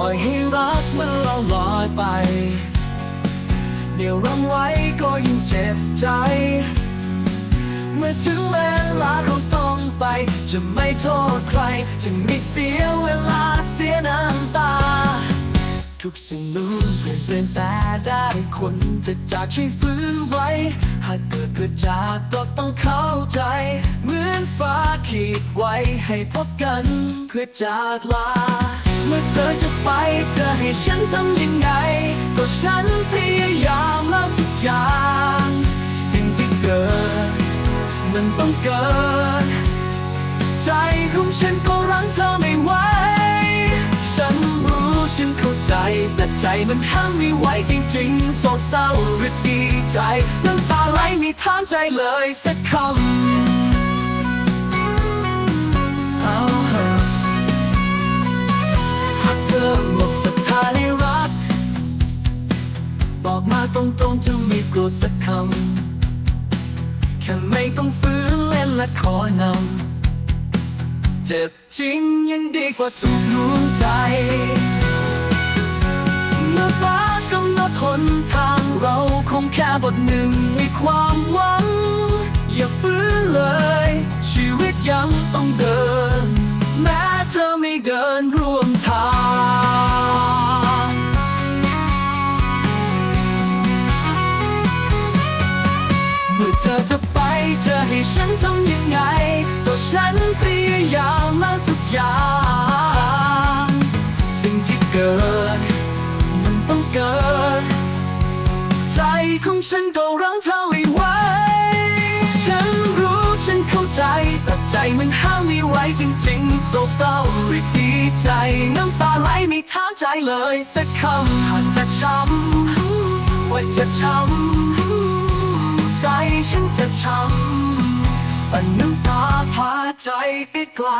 ล่อยให้รักมันเราลอยไป เดี๋ยวรังไว้ก็ยิ่งเจ็บใจ เมื่อถึงเวลาเขาต้องไป จะไม่โทษใคร จะไม่เสียเวลาเสียน้ำตา ทุกสิ่งล้วนเปลี่ยนเปลี่ยนแต่ได้คนจะจากใช้ฟื้นไว้ หากเกิดเกิดจากก็ต้องเข้าใจ เหมือนฟ้าขีดไว้ให้พบกันเพื่อจากลา เมื่อเธอจะไปจะให้ฉันทำยังไง ก็ฉันพยายามแล้วทุกอย่าง สิ่งที่เกิด มันต้องเกิด ใจของฉันก็รั้งเธอไม่ไหว ฉันรู้ฉันเข้าใจ แต่ใจมันห้ามไม่ไหวจริงๆโศกเศร้าหรือดีใจน้ำตาไหลไม่ทานใจเลยสักคำ บอกมาตรงๆจะไม่กลัวสักคำแค่ไม่ต้องฟื้นเล่นละขอนำ เจ็บจริงยังดีกว่าถูกรู้ใจ เมื่อฟ้ากำหนดหนทางเราคงแค่บทหนึ่งมีความ ฉันทำยังไง ก็ฉันพยายามแล้วทุกอย่าง สิ่งที่เกิด มันต้องเกิด ใจของฉันก็รังเธอไว้ไว้ฉันรู้ฉันเข้าใจแต่ใจมันห้ามไม่ไหวจริงๆโศกเศร้ารือดีใจน้ำตาไหลไม่ท้าใจเลยสักคำหากจะช้ำว่าจะช้ำใจฉันจะช้ำ น้ำตาพาใจไปไกล